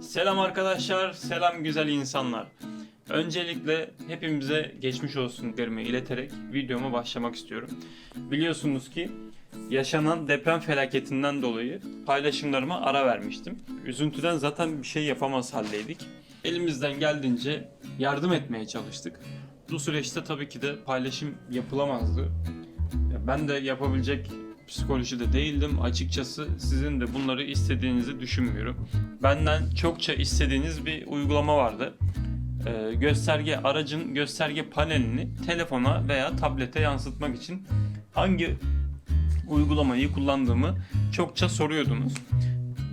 Selam arkadaşlar, selam güzel insanlar. Öncelikle hepimize geçmiş olsun derimi ileterek videoma başlamak istiyorum. Biliyorsunuz ki yaşanan deprem felaketinden dolayı paylaşımlarıma ara vermiştim. Üzüntüden zaten bir şey yapamaz haldeydik. Elimizden geldiğince yardım etmeye çalıştık. Bu süreçte tabii ki de paylaşım yapılamazdı. Ya Ben de yapabilecek psikolojide değildim. Açıkçası sizin de bunları istediğinizi düşünmüyorum. Benden çokça istediğiniz bir uygulama vardı. Ee, gösterge aracın gösterge panelini telefona veya tablete yansıtmak için hangi uygulamayı kullandığımı çokça soruyordunuz.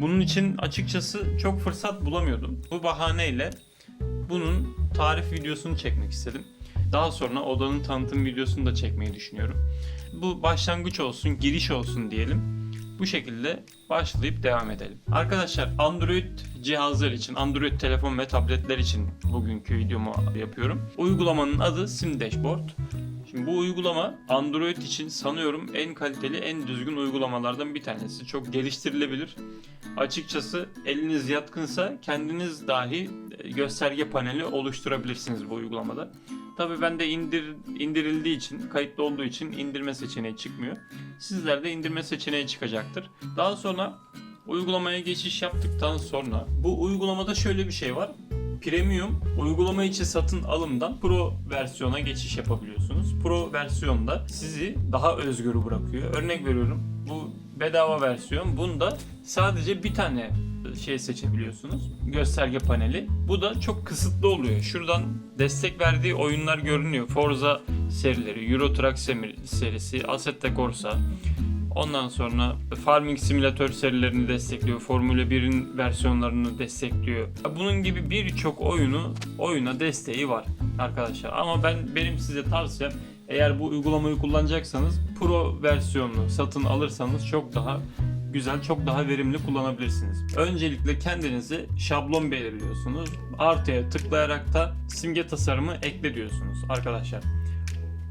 Bunun için açıkçası çok fırsat bulamıyordum. Bu bahaneyle bunun tarif videosunu çekmek istedim. Daha sonra odanın tanıtım videosunu da çekmeyi düşünüyorum. Bu başlangıç olsun, giriş olsun diyelim. Bu şekilde başlayıp devam edelim. Arkadaşlar Android cihazlar için, Android telefon ve tabletler için bugünkü videomu yapıyorum. Uygulamanın adı Sim Dashboard. Şimdi bu uygulama Android için sanıyorum en kaliteli, en düzgün uygulamalardan bir tanesi. Çok geliştirilebilir. Açıkçası eliniz yatkınsa kendiniz dahi e, gösterge paneli oluşturabilirsiniz bu uygulamada. Tabii bende indir, indirildiği için, kayıtlı olduğu için indirme seçeneği çıkmıyor. Sizlerde indirme seçeneği çıkacaktır. Daha sonra uygulamaya geçiş yaptıktan sonra bu uygulamada şöyle bir şey var. Premium uygulama içi satın alımdan Pro versiyona geçiş yapabiliyorsunuz. Pro versiyonda sizi daha özgür bırakıyor. Örnek veriyorum bu bedava versiyon. Bunda sadece bir tane şey seçebiliyorsunuz. Gösterge paneli. Bu da çok kısıtlı oluyor. Şuradan destek verdiği oyunlar görünüyor. Forza serileri, Euro Truck seri- serisi, Assetto Corsa. Ondan sonra Farming Simulator serilerini destekliyor. Formula 1'in versiyonlarını destekliyor. Bunun gibi birçok oyunu oyuna desteği var arkadaşlar. Ama ben benim size tavsiyem eğer bu uygulamayı kullanacaksanız Pro versiyonunu satın alırsanız çok daha güzel, çok daha verimli kullanabilirsiniz. Öncelikle kendinize şablon belirliyorsunuz. Artıya tıklayarak da simge tasarımı ekle diyorsunuz arkadaşlar.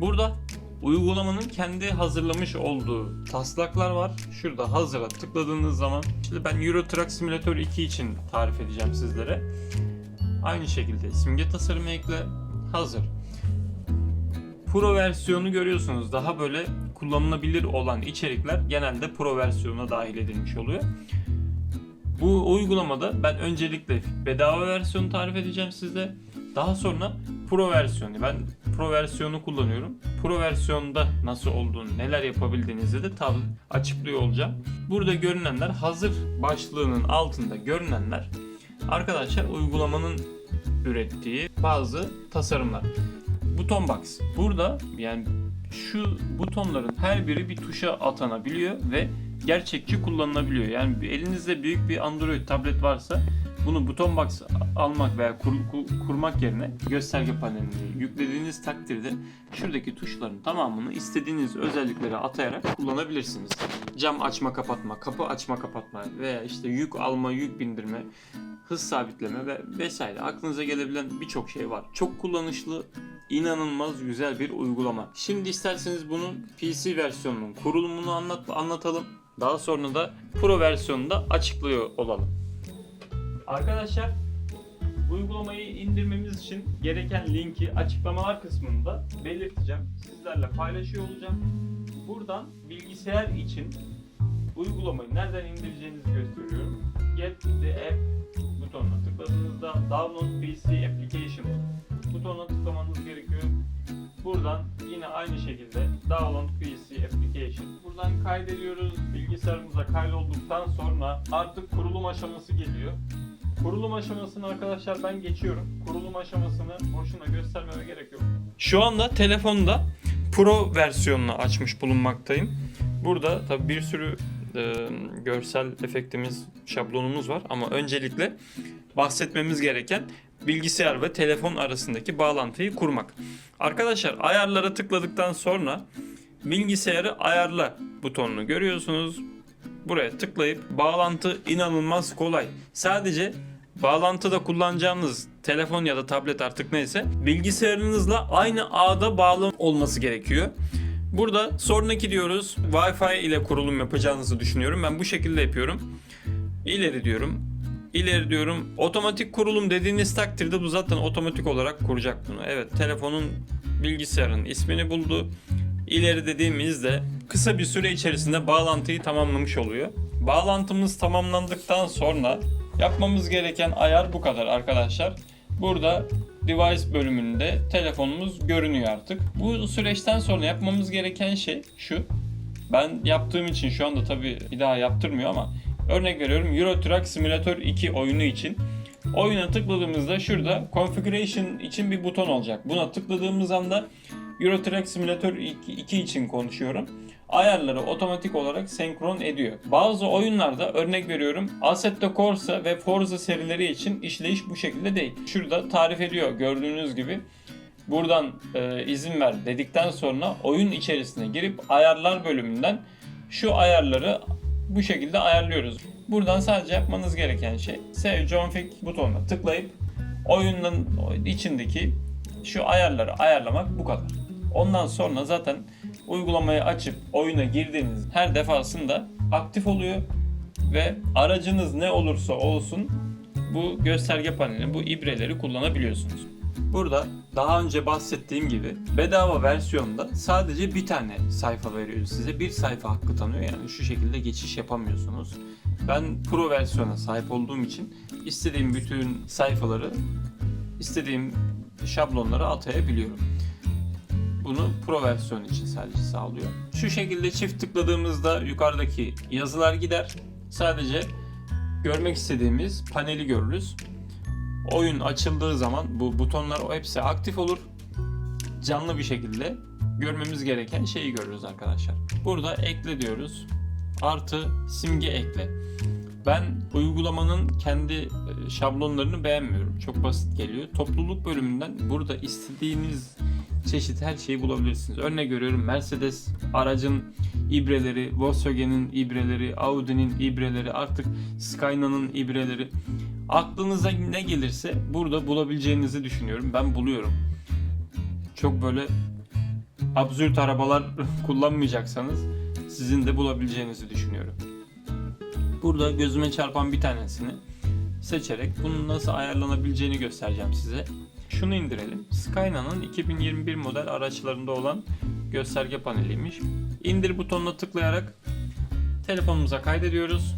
Burada uygulamanın kendi hazırlamış olduğu taslaklar var. Şurada hazıra tıkladığınız zaman işte ben Euro Truck Simulator 2 için tarif edeceğim sizlere. Aynı şekilde simge tasarımı ekle hazır. Pro versiyonu görüyorsunuz. Daha böyle kullanılabilir olan içerikler genelde Pro versiyonuna dahil edilmiş oluyor. Bu uygulamada ben öncelikle bedava versiyonu tarif edeceğim size. Daha sonra Pro versiyonu. Ben Pro versiyonu kullanıyorum. Pro versiyonda nasıl olduğunu, neler yapabildiğinizi de tabi açıklıyor olacağım. Burada görünenler hazır başlığının altında görünenler arkadaşlar uygulamanın ürettiği bazı tasarımlar. Buton box. Burada yani şu butonların her biri bir tuşa atanabiliyor ve gerçekçi kullanılabiliyor. Yani elinizde büyük bir Android tablet varsa bunu buton box almak veya kur- kur- kurmak yerine gösterge panelini yüklediğiniz takdirde şuradaki tuşların tamamını istediğiniz özelliklere atayarak kullanabilirsiniz. Cam açma kapatma, kapı açma kapatma veya işte yük alma, yük bindirme, hız sabitleme ve vesaire aklınıza gelebilen birçok şey var. Çok kullanışlı, inanılmaz güzel bir uygulama. Şimdi isterseniz bunun PC versiyonunun kurulumunu anlat anlatalım. Daha sonra da Pro versiyonunu da açıklıyor olalım. Arkadaşlar uygulamayı indirmemiz için gereken linki açıklamalar kısmında belirteceğim. Sizlerle paylaşıyor olacağım. Buradan bilgisayar için uygulamayı nereden indireceğinizi gösteriyorum. Get the app butonuna tıkladığınızda Download PC Application butonuna tıklamanız gerekiyor. Buradan yine aynı şekilde Download PC Application. Buradan kaydediyoruz. Bilgisayarımıza kaydolduktan sonra artık kurulum aşaması geliyor. Kurulum aşamasını arkadaşlar ben geçiyorum. Kurulum aşamasını boşuna göstermeme gerek yok. Şu anda telefonda Pro versiyonunu açmış bulunmaktayım. Burada tabi bir sürü e, görsel efektimiz, şablonumuz var ama öncelikle bahsetmemiz gereken bilgisayar ve telefon arasındaki bağlantıyı kurmak. Arkadaşlar ayarlara tıkladıktan sonra bilgisayarı ayarla butonunu görüyorsunuz. Buraya tıklayıp bağlantı inanılmaz kolay. Sadece bağlantıda kullanacağınız telefon ya da tablet artık neyse bilgisayarınızla aynı ağda bağlı olması gerekiyor. Burada sonraki diyoruz. Wi-Fi ile kurulum yapacağınızı düşünüyorum. Ben bu şekilde yapıyorum. İleri diyorum. İleri diyorum. Otomatik kurulum dediğiniz takdirde bu zaten otomatik olarak kuracak bunu. Evet telefonun bilgisayarın ismini buldu. İleri dediğimizde kısa bir süre içerisinde bağlantıyı tamamlamış oluyor. Bağlantımız tamamlandıktan sonra yapmamız gereken ayar bu kadar arkadaşlar. Burada device bölümünde telefonumuz görünüyor artık. Bu süreçten sonra yapmamız gereken şey şu. Ben yaptığım için şu anda tabii bir daha yaptırmıyor ama örnek veriyorum Euro Truck Simulator 2 oyunu için oyuna tıkladığımızda şurada configuration için bir buton olacak. Buna tıkladığımız anda Euro Truck Simulator 2, 2 için konuşuyorum. Ayarları otomatik olarak senkron ediyor. Bazı oyunlarda örnek veriyorum Assetto Corsa ve Forza serileri için işleyiş bu şekilde değil. Şurada tarif ediyor gördüğünüz gibi buradan e, izin ver dedikten sonra oyun içerisine girip ayarlar bölümünden şu ayarları bu şekilde ayarlıyoruz. Buradan sadece yapmanız gereken şey Save Config butonuna tıklayıp oyunun içindeki şu ayarları ayarlamak bu kadar. Ondan sonra zaten uygulamayı açıp oyuna girdiğiniz her defasında aktif oluyor ve aracınız ne olursa olsun bu gösterge paneli, bu ibreleri kullanabiliyorsunuz. Burada daha önce bahsettiğim gibi bedava versiyonda sadece bir tane sayfa veriyor size. Bir sayfa hakkı tanıyor yani şu şekilde geçiş yapamıyorsunuz. Ben pro versiyona sahip olduğum için istediğim bütün sayfaları, istediğim şablonları atayabiliyorum. Bunu pro versiyon için sadece sağlıyor. Şu şekilde çift tıkladığımızda yukarıdaki yazılar gider. Sadece görmek istediğimiz paneli görürüz. Oyun açıldığı zaman bu butonlar o hepsi aktif olur. Canlı bir şekilde görmemiz gereken şeyi görürüz arkadaşlar. Burada ekle diyoruz. Artı simge ekle. Ben uygulamanın kendi e, şablonlarını beğenmiyorum. Çok basit geliyor. Topluluk bölümünden burada istediğiniz çeşit her şeyi bulabilirsiniz. Örnek görüyorum Mercedes aracın ibreleri, Volkswagen'in ibreleri, Audi'nin ibreleri, artık Skyline'ın ibreleri. Aklınıza ne gelirse burada bulabileceğinizi düşünüyorum. Ben buluyorum. Çok böyle absürt arabalar kullanmayacaksanız sizin de bulabileceğinizi düşünüyorum. Burada gözüme çarpan bir tanesini seçerek bunun nasıl ayarlanabileceğini göstereceğim size. Şunu indirelim. Skyline'ın 2021 model araçlarında olan gösterge paneliymiş. İndir butonuna tıklayarak telefonumuza kaydediyoruz.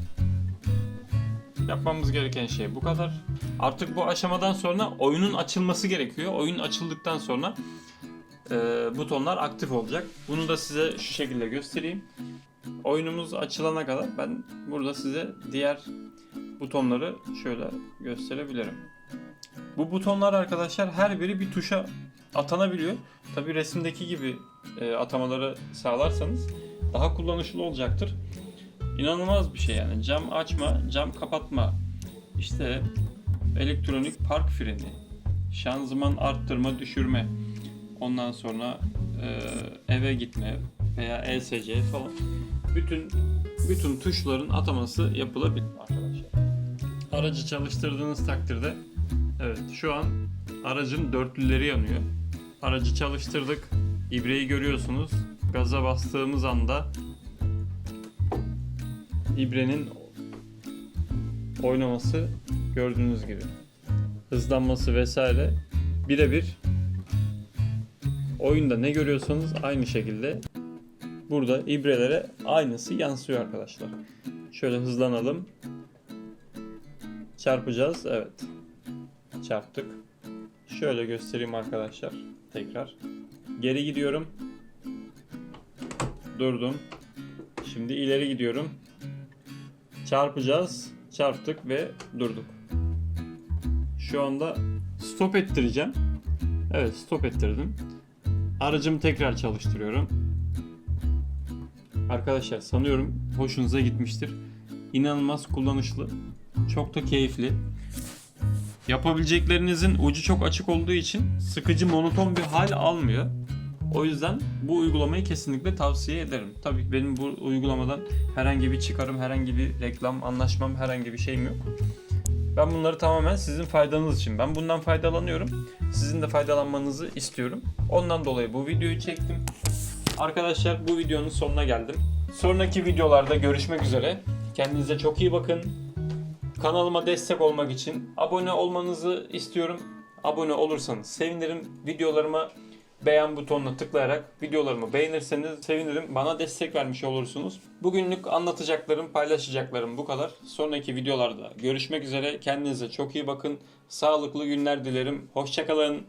Yapmamız gereken şey bu kadar. Artık bu aşamadan sonra oyunun açılması gerekiyor. Oyun açıldıktan sonra e, butonlar aktif olacak. Bunu da size şu şekilde göstereyim. Oyunumuz açılana kadar ben burada size diğer butonları şöyle gösterebilirim. Bu butonlar arkadaşlar her biri bir tuşa atanabiliyor. Tabi resimdeki gibi e, atamaları sağlarsanız daha kullanışlı olacaktır. İnanılmaz bir şey yani. Cam açma, cam kapatma, işte elektronik park freni, şanzıman arttırma, düşürme, ondan sonra e, eve gitme veya ESC falan. Bütün bütün tuşların ataması yapılabilir arkadaşlar. Aracı çalıştırdığınız takdirde Evet şu an aracın dörtlüleri yanıyor. Aracı çalıştırdık. İbreyi görüyorsunuz. Gaza bastığımız anda ibrenin oynaması gördüğünüz gibi. Hızlanması vesaire birebir oyunda ne görüyorsanız aynı şekilde burada ibrelere aynısı yansıyor arkadaşlar. Şöyle hızlanalım. Çarpacağız. Evet çarptık. Şöyle göstereyim arkadaşlar. Tekrar. Geri gidiyorum. Durdum. Şimdi ileri gidiyorum. Çarpacağız. Çarptık ve durduk. Şu anda stop ettireceğim. Evet stop ettirdim. Aracımı tekrar çalıştırıyorum. Arkadaşlar sanıyorum hoşunuza gitmiştir. İnanılmaz kullanışlı. Çok da keyifli. Yapabileceklerinizin ucu çok açık olduğu için sıkıcı monoton bir hal almıyor. O yüzden bu uygulamayı kesinlikle tavsiye ederim. Tabii benim bu uygulamadan herhangi bir çıkarım, herhangi bir reklam, anlaşmam, herhangi bir şeyim yok. Ben bunları tamamen sizin faydanız için. Ben bundan faydalanıyorum. Sizin de faydalanmanızı istiyorum. Ondan dolayı bu videoyu çektim. Arkadaşlar bu videonun sonuna geldim. Sonraki videolarda görüşmek üzere. Kendinize çok iyi bakın. Kanalıma destek olmak için abone olmanızı istiyorum. Abone olursanız sevinirim. Videolarıma beğen butonuna tıklayarak videolarımı beğenirseniz sevinirim. Bana destek vermiş olursunuz. Bugünlük anlatacaklarım, paylaşacaklarım bu kadar. Sonraki videolarda görüşmek üzere. Kendinize çok iyi bakın. Sağlıklı günler dilerim. Hoşçakalın.